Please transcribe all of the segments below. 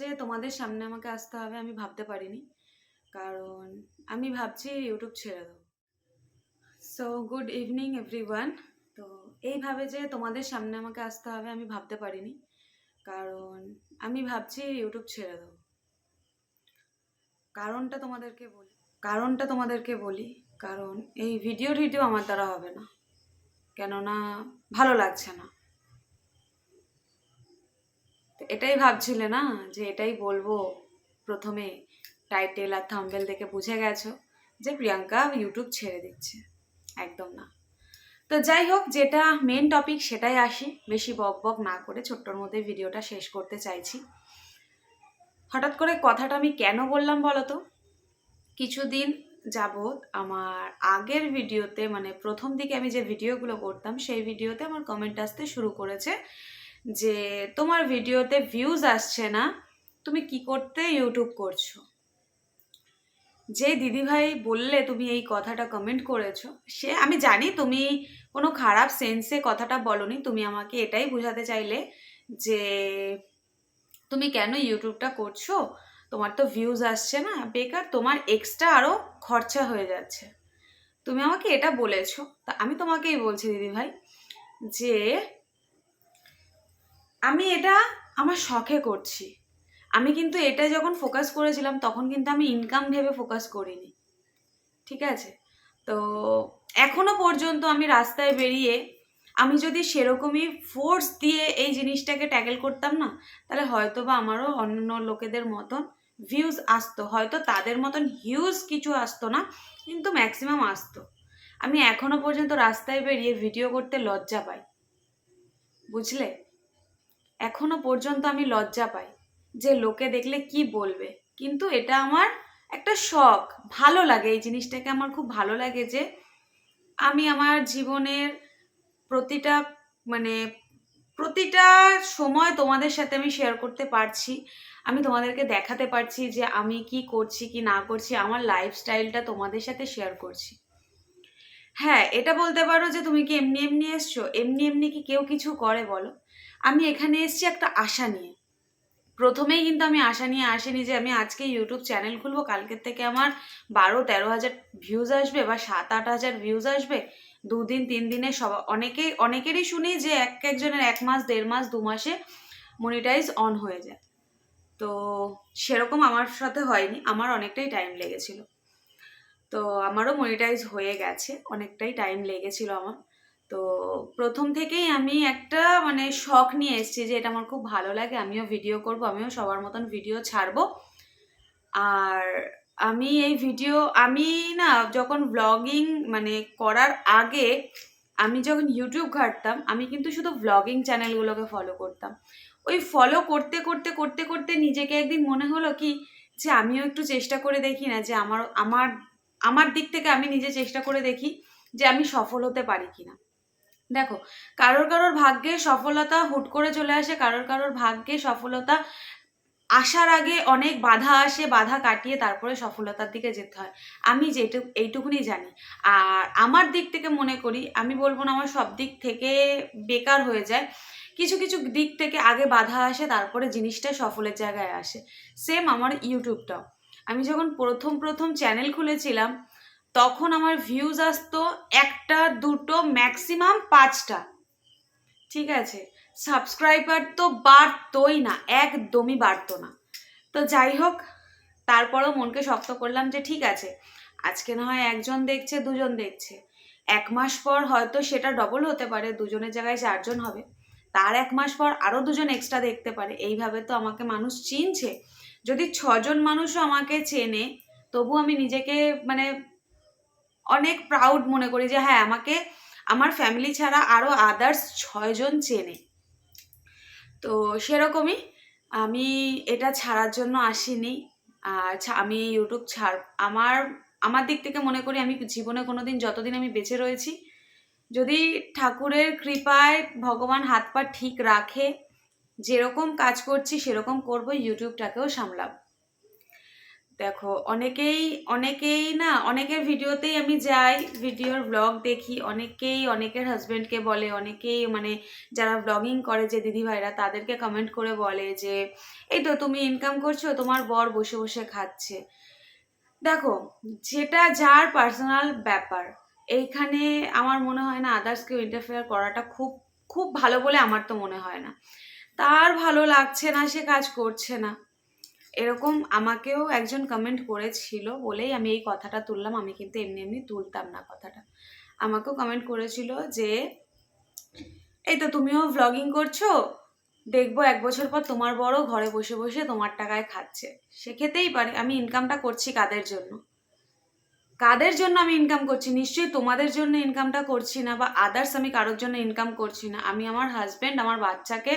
যে তোমাদের সামনে আমাকে আসতে হবে, আমি ভাবতে পারিনি। কারণ আমি ভাবছি ইউটিউব ছেড়ে দেবো। সো গুড ইভিনিং এভরিওয়ান তো এইভাবে যে তোমাদের সামনে আমাকে আসতে হবে, আমি ভাবতে পারিনি। কারণ আমি ভাবছি ইউটিউব ছেড়ে দেবো। কারণটা তোমাদেরকে বলি, কারণটা তোমাদেরকে বলি, কারণ এই ভিডিও টিডিও আমার দ্বারা হবে না। কেননা ভালো লাগছে না। এটাই ভাবছিলে না যে এটাই বলব? প্রথমে টাইটেল আর থাম্বেল দেখে বুঝে গেছো যে প্রিয়াঙ্কা ইউটিউব ছেড়ে দিচ্ছে। একদম না। তো যাই হোক, যেটা মেন টপিক সেটাই আসি। বেশি বক বক না করে ছোট্টর মধ্যে ভিডিওটা শেষ করতে চাইছি। হঠাৎ করে কথাটা আমি কেন বললাম বলো তো কিছুদিন যাবৎ আমার আগের ভিডিওতে মানে প্রথম দিকে আমি যে ভিডিওগুলো করতাম, সেই ভিডিওতে আমার কমেন্ট আসতে শুরু করেছে যে তোমার ভিডিওতে ভিউজ আসছে না, তুমি কি করতে ইউটিউব করছ? যে দিদিভাই বললে তুমি এই কথাটা কমেন্ট করেছ, সে আমি জানি তুমি কোনো খারাপ সেন্সে কথাটা বলনি, তুমি আমাকে এটাই বোঝাতে চাইলে যে তুমি কেন ইউটিউবটা করছ? তোমার তো ভিউজ আসছে না, বেকার তোমার এক্সট্রা আরও খরচা হয়ে যাচ্ছে। তুমি আমাকে এটা বলেছ, তা আমি তোমাকেই বলছি দিদিভাই যে আমি এটা আমার শখে করছি। আমি কিন্তু এটা যখন ফোকাস করেছিলাম, তখন কিন্তু আমি ইনকাম ভেবে ফোকাস করিনি। ঠিক আছে? তো এখনও পর্যন্ত আমি রাস্তায় বেরিয়ে আমি যদি সেরকমই ফোর্স দিয়ে এই জিনিসটাকে ট্যাকেল করতাম না, তাহলে হয়তো বা আমারও অন্য লোকেদের মতন ভিউজ আসতো। হয়তো তাদের মতন হিউজ কিছু আসতো না, কিন্তু ম্যাক্সিমাম আসতো। আমি এখনও পর্যন্ত রাস্তায় বেরিয়ে ভিডিও করতে লজ্জা পাই। বুঝলে? এখনও পর্যন্ত আমি লজ্জা পাই যে লোকে দেখলে কি বলবে। কিন্তু এটা আমার একটা শখ। ভালো লাগে এই জিনিসটাকে। আমার খুব ভালো লাগে যে আমি আমার জীবনের প্রতিটা মানে প্রতিটা সময় তোমাদের সাথে আমি শেয়ার করতে পারছি। আমি তোমাদেরকে দেখাতে পারছি যে আমি কি করছি, কি না করছি, আমার লাইফস্টাইলটা তোমাদের সাথে শেয়ার করছি। হ্যাঁ এটা বলতে পারো যে তুমি কি এমনি এমনি এসছো? এমনি এমনি কি কেউ কিছু করে বলো? আমি এখানে এসছি একটা আশা নিয়ে। প্রথমেই কিন্তু আমি আশা নিয়ে আসিনি যে আমি আজকে ইউটিউব চ্যানেল খুলবো। কালকের থেকে আমার বারো, তেরো হাজার ভিউজ আসবে বা সাত, আট হাজার ভিউজ আসবে। দুদিন, তিন দিনে সব, অনেকেই, অনেকেরই শুনি যে এক একজনের এক মাস, দেড় মাস, দু মাসে মনিটাইজ অন হয়ে যায়। তো সেরকম আমার সাথে হয়নি। আমার অনেকটাই টাইম লেগেছিল। তো আমারও মনিটাইজ হয়ে গেছে। অনেকটাই টাইম লেগেছিল আমার। তো প্রথম থেকেই আমি একটা মানে শখ নিয়ে এসেছি যে এটা আমার খুব ভালো লাগে, আমিও ভিডিও করব, আমিও সবার মতন ভিডিও ছাড়বো। আর আমি এই ভিডিও আমি না যখন ব্লগিং মানে করার আগে আমি যখন ইউটিউব ঘাটতাম, আমি কিন্তু শুধু ব্লগিং চ্যানেলগুলোকে ফলো করতাম। ওই ফলো করতে করতে করতে করতে নিজেকে একদিন মনে হলো কি যে আমিও একটু চেষ্টা করে দেখি না, যে আমার আমার আমার দিক থেকে আমি নিজে চেষ্টা করে দেখি যে আমি সফল হতে পারি কিনা। দেখো, কারোর কারোর ভাগ্যে সফলতা হুট করে চলে আসে, কারোর কারোর ভাগ্যে সফলতা আসার আগে অনেক বাধা আসে, বাধা কাটিয়ে তারপরে সফলতার দিকে যেতে হয়। আমি যেটুকু এইটুকুনি জানি। আর আমার দিক থেকে মনে করি, আমি বলব না আমার সব দিক থেকে বেকার হয়ে যায়। কিছু কিছু দিক থেকে আগে বাধা আসে, তারপরে জিনিসটা সফলের জায়গায় আসে। সেম আমার ইউটিউবটাও। আমি যখন প্রথম প্রথম চ্যানেল খুলেছিলাম তখন আমার ভিউজ আসতো একটা, দুটো ম্যাক্সিমাম পাঁচটা। ঠিক আছে? সাবস্ক্রাইবার তো বাড়তোই না, একদমই বাড়তো না। তো যাই হোক, তারপরেও মনকে শক্ত করলাম যে ঠিক আছে, আজকে না হয় একজন দেখছে, দুজন দেখছে। এক মাস পর হয়তো সেটা ডবল হতে পারে, দুজনের জায়গায় চারজন হবে। তার এক মাস পর আরও দুজন এক্সট্রা দেখতে পারে। এইভাবে তো আমাকে মানুষ চিনছে। যদি ছজন মানুষও আমাকে চেনে তবু আমি নিজেকে মানে অনেক প্রাউড মনে করি যে হ্যাঁ আমাকে, আমার ফ্যামিলি ছাড়া আরও আদার্স ছয়জন চেনে। তো সেরকমই আমি এটা ছাড়ার জন্য আসিনি। আমি ইউটিউব ছাড়, আমার আমার দিক থেকে মনে করি আমি জীবনে কোনো দিন যতদিন আমি বেঁচে রয়েছি, যদি ঠাকুরের কৃপায় ভগবান হাত পা ঠিক রাখে, যেরকম কাজ করছি সেরকম করব ইউটিউবটাকেও সামলাব। দেখো, অনেকেই অনেকেই না, অনেকের ভিডিওতেই আমি যাই, ভিডিওর ব্লগ দেখি, অনেকেই, অনেকের হাজব্যান্ডকে বলে, অনেকেই মানে যারা ব্লগিং করে যে দিদি ভাইরা, তাদেরকে কমেন্ট করে বলে যে, এই তো তুমি ইনকাম করছ, তোমার বর বসে বসে খাচ্ছে। দেখো, যেটা যার পার্সোনাল ব্যাপার, এইখানে আমার মনে হয় না আদার্স কেউ ইন্টারফেয়ার করাটা খুব খুব ভালো বলে আমার তো মনে হয় না। তার ভালো লাগছে না, সে কাজ করছে না। এরকম আমাকেও একজন কমেন্ট করেছিল বলেই আমি এই কথাটা তুললাম, আমি কিন্তু এমনি এমনি তুলতাম না কথাটা। আমাকেও কমেন্ট করেছিল যে, এই তো তুমিও ভ্লগিং করছ, দেখব এক বছর পর তোমার বড় ঘরে বসে বসে তোমার টাকায় খাচ্ছে। সে খেতেই পারে, আমি ইনকামটা করছি কাদের জন্য? কাদের জন্য আমি ইনকাম করছি? নিশ্চয়ই তোমাদের জন্য ইনকামটা করছি না বা আদার্স আমি কারোর জন্য ইনকাম করছি না। আমি আমার হাজব্যান্ড আমার বাচ্চাকে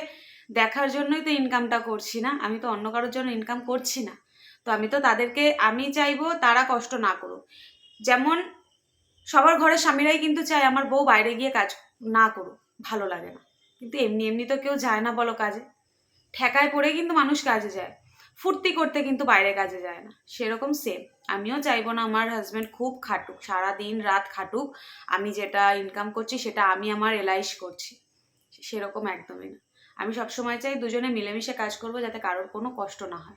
দেখার জন্যই তো ইনকামটা করছি না। আমি তো অন্য কারোর জন্য ইনকাম করছি না। তো আমি তো তাদেরকে, আমি চাইব তারা কষ্ট না করুক। যেমন সবার ঘরের স্বামীরাই কিন্তু চায় আমার বউ বাইরে গিয়ে কাজ না করুক, ভালো লাগে না। কিন্তু এমনি এমনি তো কেউ যায় না বলো কাজে। ঠেকায় পড়ে কিন্তু মানুষ কাজে যায়। ফুর্তি করতে কিন্তু বাইরে কাজে যায় না। সেরকম সেম আমিও চাইব না আমার হাজব্যান্ড খুব খাটুক সারা দিন রাত খাটুক। আমি যেটা ইনকাম করছি সেটা আমি আমার এলাইশ করছি। সেরকম একদমই না। আমি সবসময় চাই দুজনে মিলেমিশে কাজ করব যাতে কারোর কোনো কষ্ট না হয়।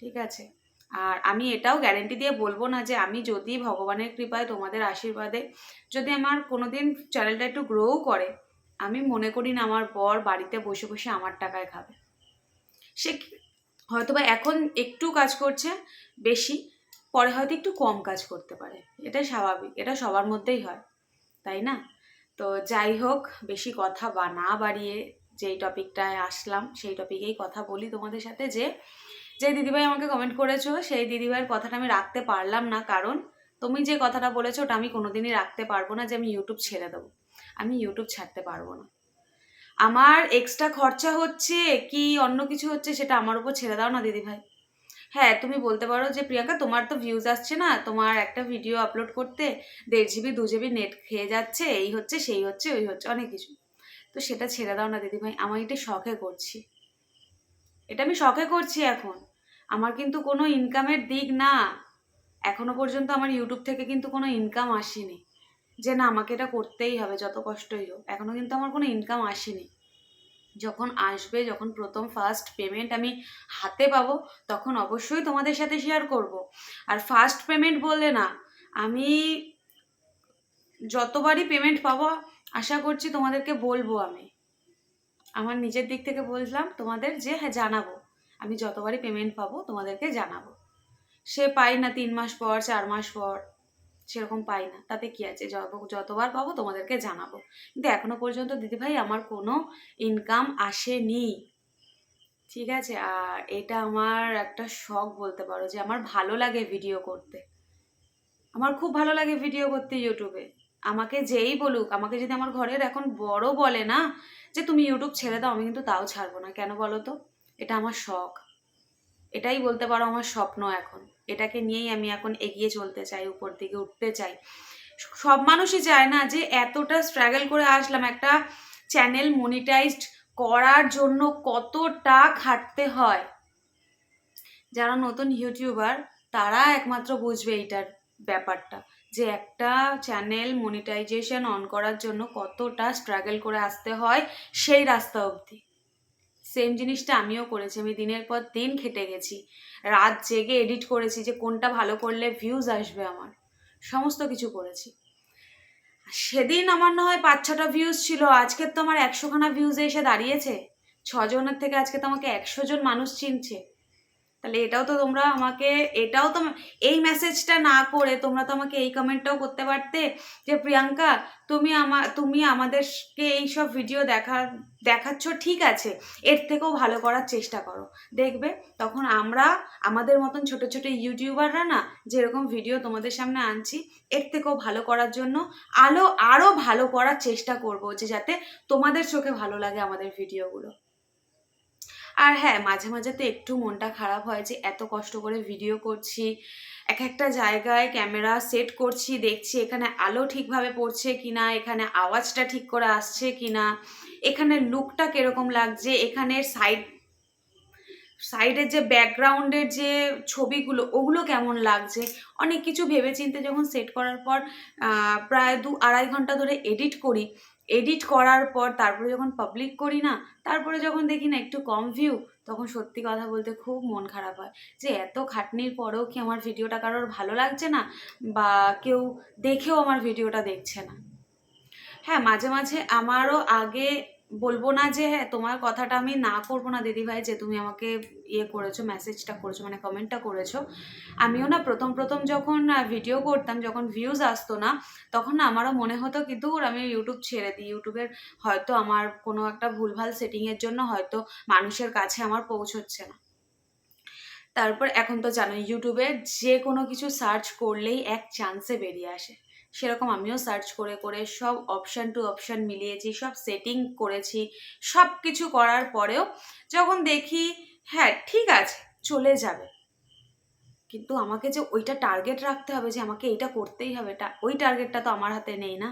ঠিক আছে? আর আমি এটাও গ্যারেন্টি দিয়ে বলব না যে আমি যদি ভগবানের কৃপায় তোমাদের আশীর্বাদে যদি আমার কোনো দিন চ্যানেলটা একটু গ্রোও করে, আমি মনে করি না আমার বর বাড়িতে বসে বসে আমার টাকায় খাবে। সে কি- হয়তোবা এখন একটু কাজ করছে বেশি, পরে হয়তো একটু কম কাজ করতে পারে। এটা স্বাভাবিক, এটা সবার মধ্যেই হয়, তাই না? তো যাই হোক, বেশি কথা বা না বাড়িয়ে যেই টপিকটায় আসলাম, সেই টপিকেই কথা বলি তোমাদের সাথে যে যে দিদিভাই আমাকে কমেন্ট করেছ, সেই দিদিভাইয়ের কথাটা আমি রাখতে পারলাম না। কারণ তুমি যে কথাটা বলেছ, ওটা আমি কোনোদিনই রাখতে পারব না যে আমি ইউটিউব ছেড়ে দেবো। আমি ইউটিউব ছাড়তে পারব না। আমার এক্সট্রা খরচা হচ্ছে কি অন্য কিছু হচ্ছে সেটা আমার উপর ছেড়ে দাও না দিদিভাই। হ্যাঁ তুমি বলতে পারো যে, প্রিয়াঙ্কা, তোমার তো ভিউজ আসছে না? তোমার একটা ভিডিও আপলোড করতে দেড় জিবি দু জিবি নেট খেয়ে যাচ্ছে, এই হচ্ছে, সেই হচ্ছে, ওই হচ্ছে, অনেক কিছু। তো সেটা ছেড়ে দাও না, দিদিভাই। আমার এটা শখে করছি। এটা আমি শখে করছি এখন। আমার কিন্তু কোনো ইনকামের দিক না। এখনও পর্যন্ত আমার ইউটিউব থেকে কিন্তু কোনো ইনকাম আসেনি। যে না, আমাকে এটা করতেই হবে, যত কষ্টই হোক। এখনও কিন্তু আমার কোনো ইনকাম আসেনি। যখন আসবে, যখন প্রথম ফার্স্ট পেমেন্ট আমি হাতে পাবো, তখন অবশ্যই তোমাদের সাথে শেয়ার করব। আর ফার্স্ট পেমেন্ট বললে না, আমি যতবারই পেমেন্ট পাবো আশা করছি তোমাদেরকে বলব আমি। আমার নিজের দিক থেকে বললাম তোমাদের যে হ্যাঁ জানাব। আমি যতবারই পেমেন্ট পাবো, তোমাদেরকে জানাব। সে পাই না তিন মাস পর, চার মাস পর, সেরকম পাই না। তাতে কি আছে? যতবার পাবো, তোমাদেরকে জানাব। কিন্তু এখনও পর্যন্ত দিদিভাই আমার কোনো ইনকাম আসেনি। ঠিক আছে? আর এটা আমার একটা শখ বলতে পারো যে, আমার ভালো লাগে ভিডিও করতে। আমার খুব ভালো লাগে ভিডিও করতে ইউটিউবে আমাকে যেই বলুক, আমাকে যদি আমার ঘরের এখন বড় বলে না যে তুমি ইউটিউব ছেড়ে দাও, আমি কিন্তু তাও ছাড়বো না। কেন বলো তো? এটা আমার শখ। এটাই বলতে পারো আমার স্বপ্ন এখন। এটাকে নিয়েই আমি এখন এগিয়ে চলতে চাই, উপর দিকে উঠতে চাই। সব মানুষই চায় না যে এতটা স্ট্রাগল করে আসলাম, একটা চ্যানেল মনিটাইজড করার জন্য কতটা খাটতে হয়। যারা নতুন ইউটিউবার তারা একমাত্র বুঝবে এইটার ব্যাপারটা যে একটা চ্যানেল মনিটাইজেশন অন করার জন্য কতটা স্ট্রাগল করে আসতে হয় সেই রাস্তা অবধি। সেম জিনিসটা আমিও করেছি, আমি দিনের পর দিন খেটে গেছি। রাত জেগে এডিট করেছি যে কোনটা ভালো করলে ভিউজ আসবে আমার। সমস্ত কিছু করেছি। সেদিন আমার না হয় পাঁচ ছটা ভিউজ ছিল আজকের তো আমার একশোখানা ভিউজ এসে দাঁড়িয়েছে। ছজনের থেকে আজকে তো আমাকে একশো জন মানুষ চিনছে। তাহলে এটাও তো তোমরা আমাকে, এটাও তো এই মেসেজটা না করে তোমরা তো আমাকে এই কমেন্টটাও করতে পারতে যে প্রিয়াঙ্কা, তুমি আমার তুমি আমাদেরকে এইসব ভিডিও দেখা, দেখাচ্ছ, ঠিক আছে, এর থেকেও ভালো করার চেষ্টা করো। দেখবে, তখন আমরা, আমাদের মতন ছোট ছোট ইউটিউবাররা না, যেরকম ভিডিও তোমাদের সামনে আনছি, এর থেকেও ভালো করার জন্য আলো আরও ভালো করার চেষ্টা করব যে যাতে তোমাদের চোখে ভালো লাগে আমাদের ভিডিওগুলো আর হ্যাঁ মাঝে মাঝে তো একটু মনটা খারাপ হয় যে এত কষ্ট করে ভিডিও করছি, এক একটা জায়গায় ক্যামেরা সেট করছি, দেখছি এখানে আলো ঠিকভাবে পড়ছে কি না এখানে আওয়াজটা ঠিক করে আসছে কি না এখানে লুকটা কীরকম লাগছে, এখানের সাইড সাইডের যে ব্যাকগ্রাউন্ডের যে ছবিগুলো, ওগুলো কেমন লাগছে? অনেক কিছু ভেবেচিন্তে যখন সেট করার পর প্রায় দু, আড়াই ঘণ্টা ধরে এডিট করি। এডিট করার পর তারপরে যখন পাবলিক করি না, তারপরে যখন দেখি না একটু কম ভিউ তখন সত্যি কথা বলতে খুব মন খারাপ হয়। যে এত খাটনির পরেও কি আমার ভিডিওটা কারোর ভালো লাগছে না? বা কেউ দেখেও আমার ভিডিওটা দেখছে না? হ্যাঁ মাঝে মাঝে আমারও আগে বলব না যে হ্যাঁ তোমার কথাটা আমি না করব না, দিদিভাই, যে তুমি আমাকে ইয়ে করেছ মেসেজটা করেছ মানে কমেন্টটা করেছ। আমিও না প্রথম প্রথম যখন ভিডিও করতাম, যখন ভিউজ আসতো না, তখন না আমারও মনে হতো কিন্তু আমি ইউটিউব ছেড়ে দিই। ইউটিউবের হয়তো আমার কোনো একটা ভুলভাল সেটিংয়ের জন্য হয়তো মানুষের কাছে আমার পৌঁছচ্ছে না। তারপর এখন তো জানো ইউটিউবে যে কোনো কিছু সার্চ করলেই এক চান্সে বেরিয়ে আসে। সেরকম আমিও সার্চ করে করে সব অপশান টু অপশান মিলিয়েছি, সব সেটিং করেছি সব কিছু করার পরেও যখন দেখি হ্যাঁ ঠিক আছে, চলে যাবে। কিন্তু আমাকে যে ওইটা টার্গেট রাখতে হবে যে আমাকে এটা করতেই হবে ওই টার্গেটটা তো আমার হাতে নেই না।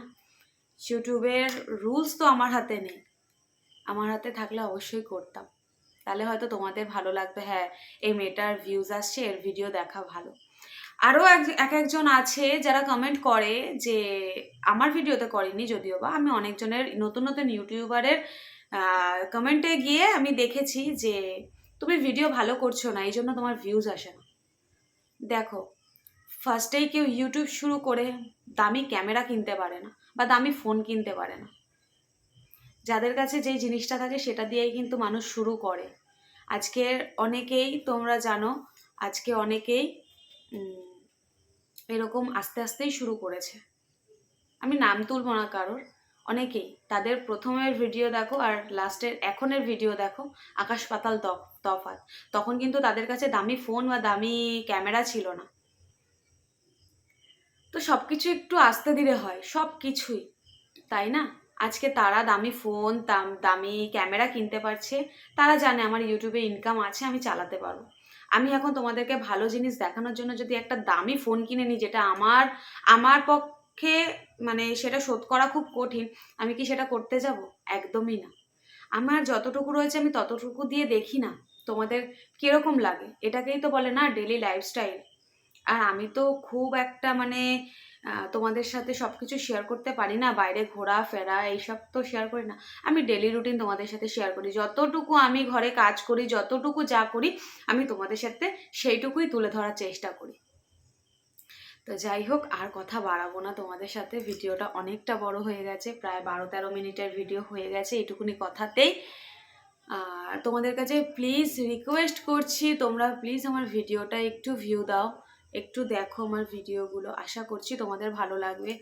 ইউটিউবের রুলস তো আমার হাতে নেই। আমার হাতে থাকলে অবশ্যই করতাম। তাহলে হয়তো তোমাদের ভালো লাগবে হ্যাঁ এই মেয়েটার ভিউজ আসছে, এর ভিডিও দেখা ভালো। আরও এক এক একজন আছে যারা কমেন্ট করে যে, আমার ভিডিওতে করেনি যদিও বা, আমি অনেকজনের নতুন নতুন ইউটিউবারের কমেন্টে গিয়ে আমি দেখেছি যে, তুমি ভিডিও ভালো করছ না, এই জন্য তোমার ভিউজ আসে না। দেখো ফার্স্টেই কেউ ইউটিউব শুরু করে দামি ক্যামেরা কিনতে পারে না বা দামি ফোন কিনতে পারে না। যাদের কাছে যেই জিনিসটা থাকে সেটা দিয়েই কিন্তু মানুষ শুরু করে। আজকে অনেকেই, তোমরা জানো, আজকে অনেকেই এরকম আস্তে আস্তেই শুরু করেছে। আমি নাম তুলবো না কারোর, অনেকেই। তাদের প্রথমের ভিডিও দেখো আর লাস্টের এখনের ভিডিও দেখো, আকাশ পাতাল তফ- তফাৎ। তখন কিন্তু তাদের কাছে দামি ফোন বা দামি ক্যামেরা ছিল না। তো সব কিছু একটু আস্তে ধীরে হয় সব কিছুই তাই না? আজকে তারা দামি ফোন দামি ক্যামেরা কিনতে পারছে, তারা জানে আমার ইউটিউবে ইনকাম আছে, আমি চালাতে পারব। আমি এখন তোমাদেরকে ভালো জিনিস দেখানোর জন্য যদি একটা দামি ফোন কিনে নিই, যেটা আমার আমার পক্ষে মানে সেটা শোধ করা খুব কঠিন, আমি কি সেটা করতে যাব? একদমই না। আমার যতটুকু রয়েছে আমি ততটুকু দিয়ে দেখি না, তোমাদের কীরকম লাগে? এটাকেই তো বলে না ডেলি লাইফস্টাইল আর আমি তো খুব একটা মানে তোমাদের সাথে সব কিছু শেয়ার করতে পারি না, বাইরে ঘোরা, ফেরা, এইসব তো শেয়ার করি না। আমি ডেলি রুটিন তোমাদের সাথে শেয়ার করি। যতটুকু আমি ঘরে কাজ করি, যতটুকু যা করি, আমি তোমাদের সাথে সেইটুকুই তুলে ধরার চেষ্টা করি। তো যাই হোক, আর কথা বাড়াবো না। তোমাদের সাথে ভিডিওটা অনেকটা বড় হয়ে গেছে, প্রায় বারো তেরো মিনিটের ভিডিও হয়ে গেছে এইটুকুনি কথাতেই। আর তোমাদের কাছে প্লিজ রিকোয়েস্ট করছি, তোমরা প্লিজ আমার ভিডিওটা একটু ভিউ দাও। একটু দেখো আমার ভিডিওগুলো, আশা করছি তোমাদের ভালো লাগবে।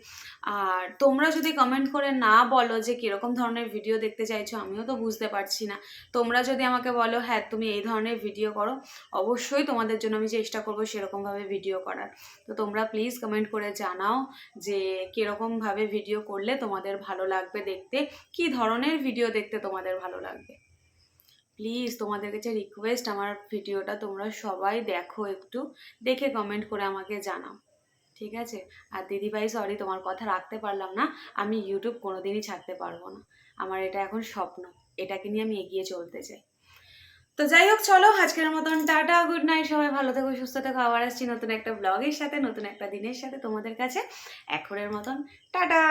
আর তোমরা যদি কমেন্ট করে না বলো যে কীরকম ধরনের ভিডিও দেখতে চাইছো, আমিও তো বুঝতে পারছি না। তোমরা যদি আমাকে বলো হ্যাঁ তুমি এই ধরনের ভিডিও করো, অবশ্যই তোমাদের জন্য আমি চেষ্টা করব সেরকমভাবে ভিডিও করার। তো তোমরা প্লিজ কমেন্ট করে জানাও যে কীরকমভাবে ভিডিও করলে তোমাদের ভালো লাগবে দেখতে, কি ধরনের ভিডিও দেখতে তোমাদের ভালো লাগবে। প্লিজ তোমাদের কাছে রিকোয়েস্ট আমার ভিডিওটা তোমরা সবাই দেখো একটু, দেখে কমেন্ট করে আমাকে জানাও। ঠিক আছে? আর দিদিভাই সরি তোমার কথা রাখতে পারলাম না। আমি ইউটিউব কোনোদিনই ছাড়তে পারব না। আমার এটা এখন স্বপ্ন। এটাকে নিয়ে আমি এগিয়ে চলতে চাই। তো যাই হোক, চলো, আজকের মতন টাটা গুড নাইট সবাই ভালো থেকো, সুস্থ থেকো। আবার আসছি নতুন একটা ব্লগের সাথে, নতুন একটা দিনের সাথে তোমাদের কাছে। এখনের মতন, টাটা!